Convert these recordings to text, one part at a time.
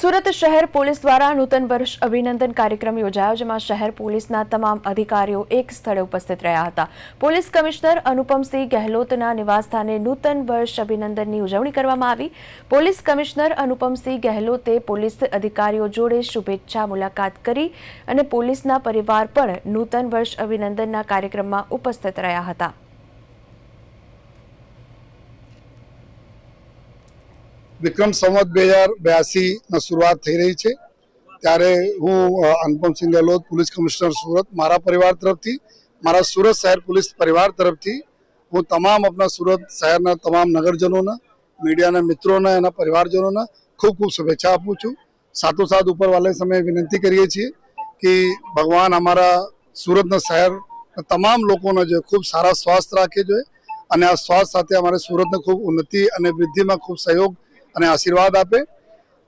સુરત શહેર પોલીસ દ્વારા નૂતન વર્ષ અભિનંદન કાર્યક્રમ યોજાયો, જેમાં શહેર પોલીસના તમામ અધિકારીઓ એક સ્થળે ઉપસ્થિત રહ્યા હતા. પોલીસ કમિશનર અનુપમસિંહ ગહેલોતના નિવાસસ્થાને નૂતન વર્ષ અભિનંદનની ઉજવણી કરવામાં આવી. પોલીસ કમિશનર અનુપમસિંહ ગહેલોતે પોલીસ અધિકારીઓ જોડે શુભેચ્છા મુલાકાત કરી અને પોલીસના પરિવાર પણ નૂતન વર્ષ અભિનંદનના કાર્યક્રમમાં ઉપસ્થિત રહ્યા હતા. વિક્રમ સંવત બે હજાર બ્યાસીની શરૂઆત થઈ રહી છે. ત્યારે હું અનુપમસિંહ ગહેલોત, પોલીસ કમિશનર સુરત, મારા પરિવાર તરફથી, મારા સુરત શહેર પોલીસ પરિવાર તરફથી, હું તમામ આપણા સુરત શહેરના તમામ નગરજનોના, મીડિયાના મિત્રોને, એના પરિવારજનોને ખૂબ ખૂબ શુભેચ્છા આપું છું. સાથોસાથ ઉપરવાલે સમયે વિનંતી કરીએ છીએ કે ભગવાન અમારા સુરતના શહેર તમામ લોકોને જો ખૂબ સારા સ્વાસ્થ્ય રાખે જોઈએ અને આ સ્વાસ્થ્ય સાથે અમારે સુરતને ખૂબ ઉન્નતિ અને વૃદ્ધિમાં ખૂબ સહયોગ અને આશીર્વાદ આપે.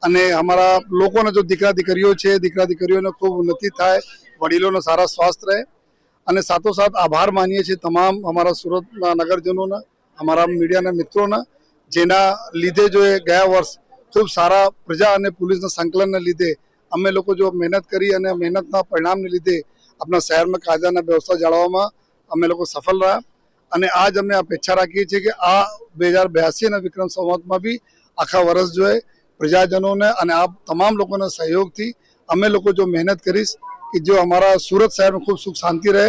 અને અમારા લોકોને જો દીકરા દીકરીઓ છે દીકરા દીકરીઓને ખૂબ ઉન્નતિ થાય, વડીલોને સારા સ્વાસ્થ્ય રહે. અને સાથોસાથ આભાર માનીએ છીએ તમામ અમારા સુરતના નગરજનોના, અમારા મીડિયાના મિત્રોના, જેના લીધે જો એ ગયા વર્ષ ખૂબ સારા પ્રજા અને પોલીસના સંકલનને લીધે અમે લોકો જો મહેનત કરી અને મહેનતના પરિણામને લીધે આપણા શહેરમાં કાયદાના વ્યવસ્થા જાળવવામાં અમે લોકો સફળ રહ્યા. અને આજ અમે અપેક્ષા રાખીએ છીએ કે આ બે હજાર બ્યાસીના વિક્રમ સંવતમાં બી આખા વર્ષ જોઈએ પ્રજાજનોને અને આ તમામ લોકોના સહયોગથી અમે લોકો જો મહેનત કરીશ કે જો અમારા સુરત શહેરમાં ખૂબ સુખ શાંતિ રહે